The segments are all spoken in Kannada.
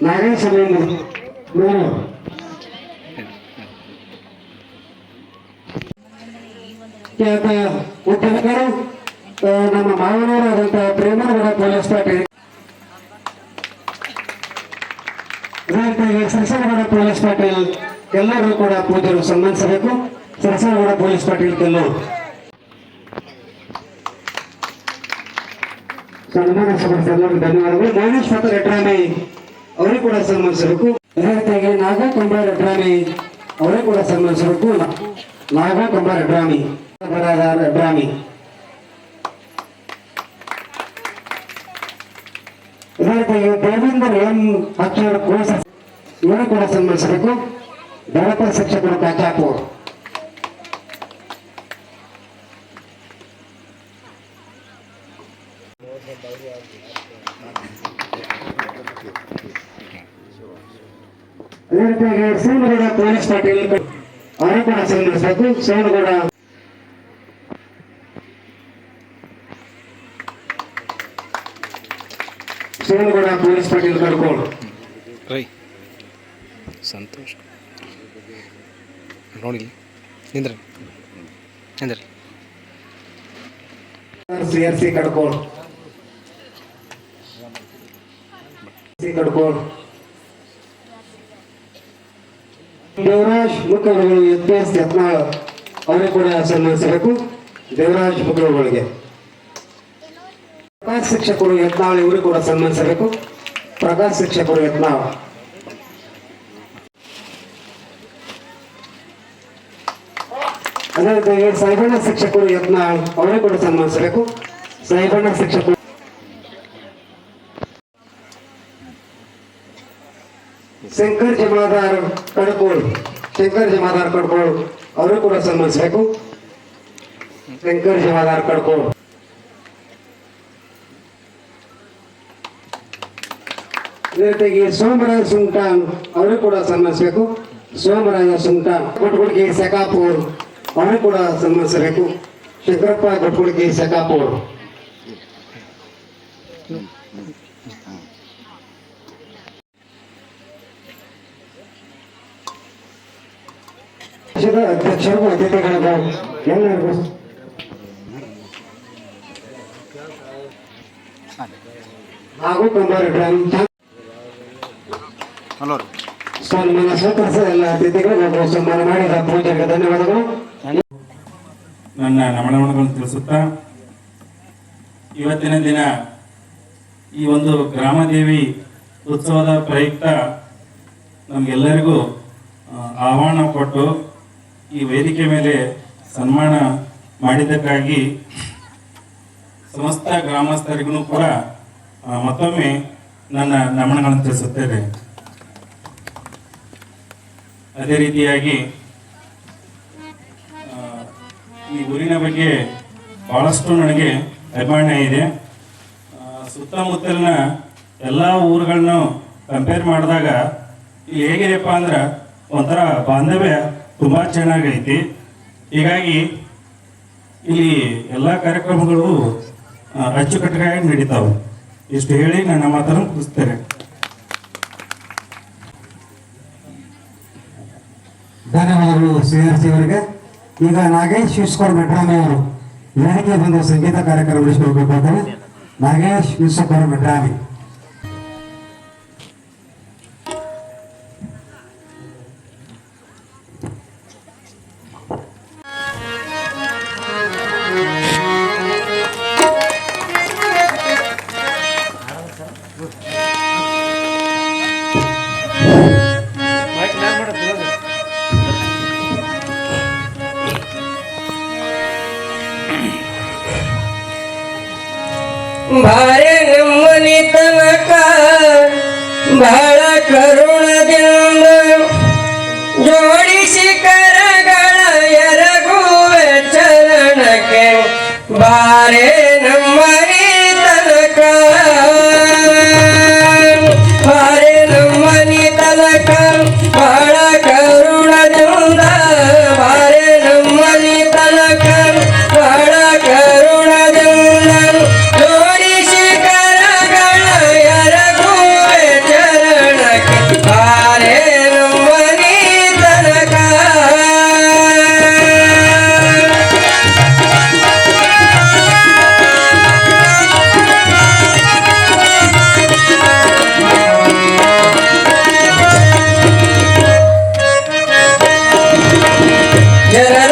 ನಾಗೇಶ್ ಮೇಲೂರು ಮೇಲೂರು ಖ್ಯಾತ ಉದ್ಯಮಿಗಳು ಆ, ನಮ್ಮ ಮಾವನವರಾದಂತಹ ಪ್ರೇಮನಗರ ಪೊಲೀಸ್ ಠಾಣೆ ರೈತರಿಗೆ ಸರಸನಗೌಡ ಪೊಲೀಸ್ ಪಾಟೀಲ್ ಎಲ್ಲರೂ ಕೂಡ ಪೂಜೆರು ಸನ್ಮಾನಿಸಬೇಕು ಸರಸನಗೌಡ ಪೊಲೀಸ್ ಪಾಟೀಲ್ ಕೆಲವು ಸನ್ಮಾನಿಸಬೇಕು ಎಲ್ಲರಿಗೂ ಧನ್ಯವಾದಗಳು ಮಹೇಶ್ವರ ರೆಡ್ರಾಮಿ ಅವರಿಗೂ ಕೂಡ ಸನ್ಮಾನಿಸಬೇಕು ರೈತರಿಗೆ ನಾಗಾ ಕಂಬ ರೆಡ್ರಾಮಿ ಅವರಿಗೂ ಕೂಡ ಸನ್ಮಾನಿಸಬೇಕು ನಾಗಾ ಕಂಬ ರೆಡ್ರಾಮಿ ರೆಡ್ರಾಮಿ ರೈತರಿಗೆ ದೇವೇಂದ್ರ ಎಂ ಹಚ್ಚೋಡ ಕೋಸ ಇವರು ಕೂಡ ಸನ್ಮಾನಿಸಬೇಕು ದಳಪ ಶಿಕ್ಷಕರು ಕಾಚಾಪುರ್ ಅದೇ ರೀತಿಯಾಗಿ ಸೋಮಗೌಡ ಪೊಲೀಸ್ ಪಾಟೀಲ್ ಅವರು ಕೂಡ ಸನ್ಮಾನಿಸಬೇಕು ಸೋಮಗೌಡ ಪೊಲೀಸ್ ಪಾಟೀಲ್ ಕಡ್ಕೋಳು ರೈ, ಸಂತೋಷ್. ನೋಡಿಲ್ಲ. ನಿಂದ್ರಿ. ನಿಂದ್ರಿ. C R C Kadkol C Kadkol Devaraj ಮುಖಗಳು ಎಸ್ ಪಿ ಎಸ್ ಯತ್ನಾಳ್ ಅವರಿಗೆ ಕೂಡ ಸನ್ಮಾನಿಸಬೇಕು ದೇವರಾಜ್ ಮುಖಗಳಿಗೆ ಪ್ರಕಾಶ್ ಶಿಕ್ಷಕರು ಯತ್ನಾಳ್ ಇವರು ಕೂಡ ಸನ್ಮಾನಿಸಬೇಕು. ಪ್ರಕಾಶ್ ಶಿಕ್ಷಕರು ಯತ್ನಾಳ್. ಅದೇ ಸಾಯಿಬಣ್ಣ ಶಿಕ್ಷಕರು ಯತ್ನಾಳ್ ಅವರೇ ಕೂಡ ಸನ್ಮಾನಿಸಬೇಕು. ಸಾಯಿಬಣ್ಣ ಶಿಕ್ಷಕರು ಶಂಕರ್ ಜಮಾದಾರ್ ಕಡ್ಕೋಳ್ ಶಂಕರ್ ಜಮಾದಾರ್ ಕಡ್ಕೋಳ್ ಅವರು ಕೂಡ ಸನ್ಮಾನಿಸಬೇಕು ಶಂಕರ್ ಜಮಾದಾರ್ ಕಡ್ಕೋಳ್ ಅದೇ ರೀತಿಯಾಗಿ ಸೋಮರಾಜ ಸುಂಟಾನ್ ಅವರು ಕೂಡ ಸನ್ಮಾನಿಸಬೇಕು ಸೋಮರಾಜ ಸುಂಟಾನ್ ಕೊಟ್ಗುಡ್ಗಿ ಸೆಕಾಪುರ್ ಅವರು ಕೂಡ ಸನ್ಮಾನಿಸಬೇಕು ಶಂಕರಪ್ಪ ಕೊಟ್ಗುಡ್ಗಿ ಸೆಕಾಪುರ್ ಪಕ್ಷದ ಅಧ್ಯಕ್ಷರು ಅತಿಥಿಗಳಿಗೂ ಎಲ್ಲರಿಗೂ ಹಾಗೂ ಕುಮಾರ್ ಗ್ರಾಮ ಸನ್ಮಾನ ಸ್ವೀಕರಿಸಿದ ಎಲ್ಲ ಅತಿಥಿಗಳಿಗೂ ಸನ್ಮಾನ ಮಾಡಿದ ಪೂಜೆಗೆ ಧನ್ಯವಾದಗಳು. ನನ್ನ ನಮನಗಳನ್ನು ತಿಳಿಸುತ್ತಾ ಇವತ್ತಿನ ದಿನ ಈ ಒಂದು ಗ್ರಾಮದೇವಿ ಉತ್ಸವದ ಪ್ರಯುಕ್ತ ನಮಗೆಲ್ಲರಿಗೂ ಆಹ್ವಾನ ಕೊಟ್ಟು ಈ ವೇದಿಕೆ ಮೇಲೆ ಸನ್ಮಾನ ಮಾಡಿದ್ದಕ್ಕಾಗಿ ಸಮಸ್ತ ಗ್ರಾಮಸ್ಥರಿಗೂ ಕೂಡ ಮತ್ತೊಮ್ಮೆ ನನ್ನ ನಮನಗಳನ್ನು ತಿಳಿಸುತ್ತೇನೆ. ಅದೇ ರೀತಿಯಾಗಿ ಈ ಊರಿನ ಬಗ್ಗೆ ಬಹಳಷ್ಟು ನನಗೆ ಅಭಿಮಾನ ಇದೆ. ಸುತ್ತಮುತ್ತಲಿನ ಎಲ್ಲ ಊರುಗಳನ್ನು ಕಂಪೇರ್ ಮಾಡಿದಾಗ ಇಲ್ಲಿ ಹೇಗಿದೆಪ್ಪ ಅಂದ್ರೆ ಒಂಥರ ಬಾಂಧವ್ಯ. ತುಂಬ ಚೆನ್ನಾಗೈತಿ. ಹೀಗಾಗಿ ಇಲ್ಲಿ ಎಲ್ಲ ಕಾರ್ಯಕ್ರಮಗಳು ಅಚ್ಚುಕಟ್ಟಾಗಿ ನಡೀತಾವೆ. ಇಷ್ಟು ಹೇಳಿ ನನ್ನ ಮಾತನ್ನು ಮುಗಿಸ್ತೇನೆ. ಧನ್ಯವಾದಗಳು ಸಿ ಅವರಿಗೆ. ಈಗ ನಾಗೇಶ್ ಈಶ್ವರ್ ಮೆಡ್ರಾಮಿ ಅವರು ವೇದಿಕೆ ಬಂದು ಸಂಗೀತ ಕಾರ್ಯಕ್ರಮ ನಡೆಸಿಕೊಳ್ಬೇಕಾದ್ರೆ ನಾಗೇಶ್ ಈಶ್ವರ್ ಮೆಡ್ರಾಮಿ भारे गंगली तनका भाळा करुण दिंग Yeah.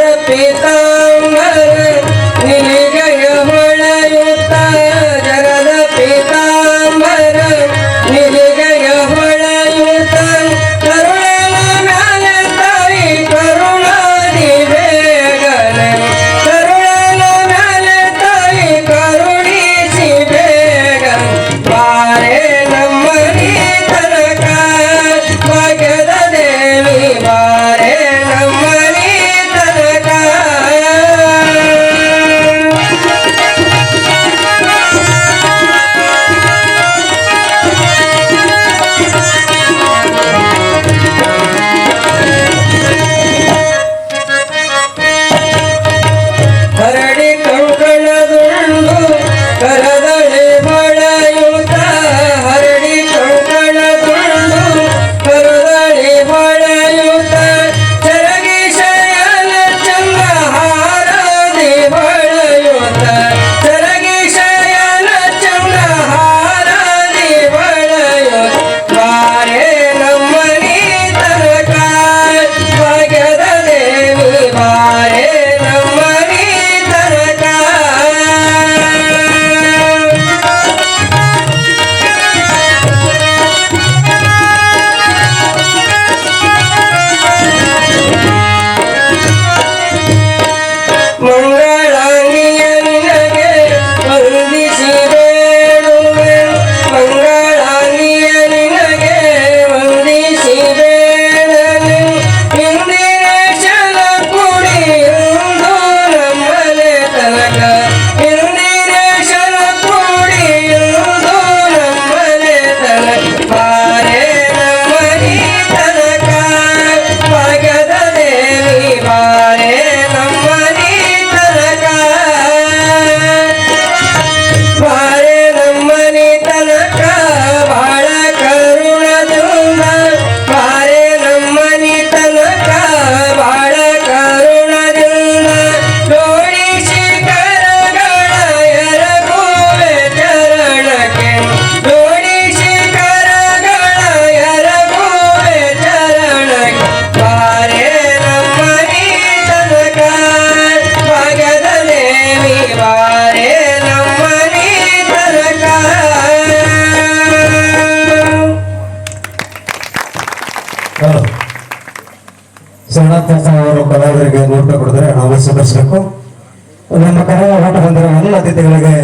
ನಮ್ಮ ಕನ್ನಡ ಓಟ ಹೊಂದಿರುವ ಎಲ್ಲ ಅತಿಥಿಗಳಿಗೆ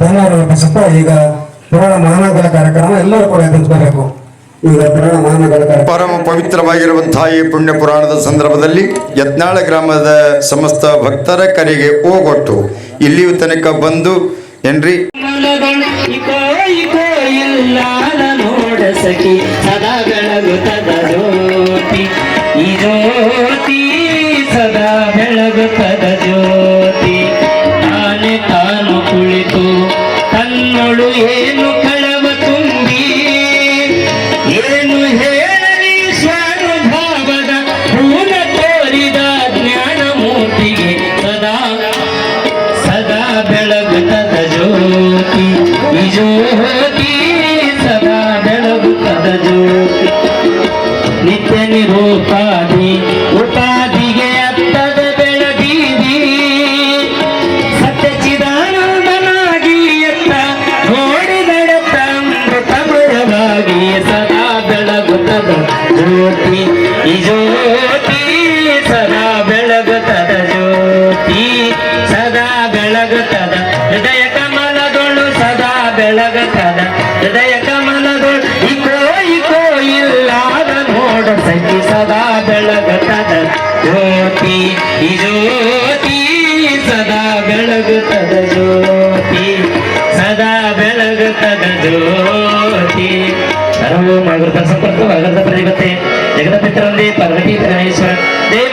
ಧನ್ಯವಾದ ಅರ್ಪಿಸುತ್ತಾ ಈಗ ಪುರಾಣ ಮಹಾನಗರ ಕಾರ್ಯಕ್ರಮ ಎಲ್ಲರೂ ಕೂಡ ಎದುರಿಸಬೇಕು. ಈಗ ಪುರಾಣ ಮಹಾನಗರ ಪರಮ ಪವಿತ್ರವಾಗಿರುವಂತಹ ಈ ಪುಣ್ಯ ಪುರಾಣದ ಸಂದರ್ಭದಲ್ಲಿ ಯತ್ನಾಳ ಗ್ರಾಮದ ಸಮಸ್ತ ಭಕ್ತರ ಕರೆಗೆ ಹೋಗೊಟ್ಟು ಇಲ್ಲಿಯೂ ತನಕ ಬಂದು ಏನ್ರಿ? ಸದಾ ಜ್ಯೋತಿ ಈ ಜ್ಯೋತಿ ಸದಾ ಬೆಳಗುತ್ತದ ಜ್ಯೋತಿ ಸದಾ ಬೆಳಗುತ್ತದ ಜ್ಯೋತಿ ಸರ್ವಂ ಅಗೃತ ಸಂಪರ್ಕ ಅಗೃತ ಪ್ರತಿಪತ್ತೆ ಜಗದ ಪಿತರಂದೇ ಪಾರ್ವತಿ ಪರಮೇಶ್ವರ ದೇವ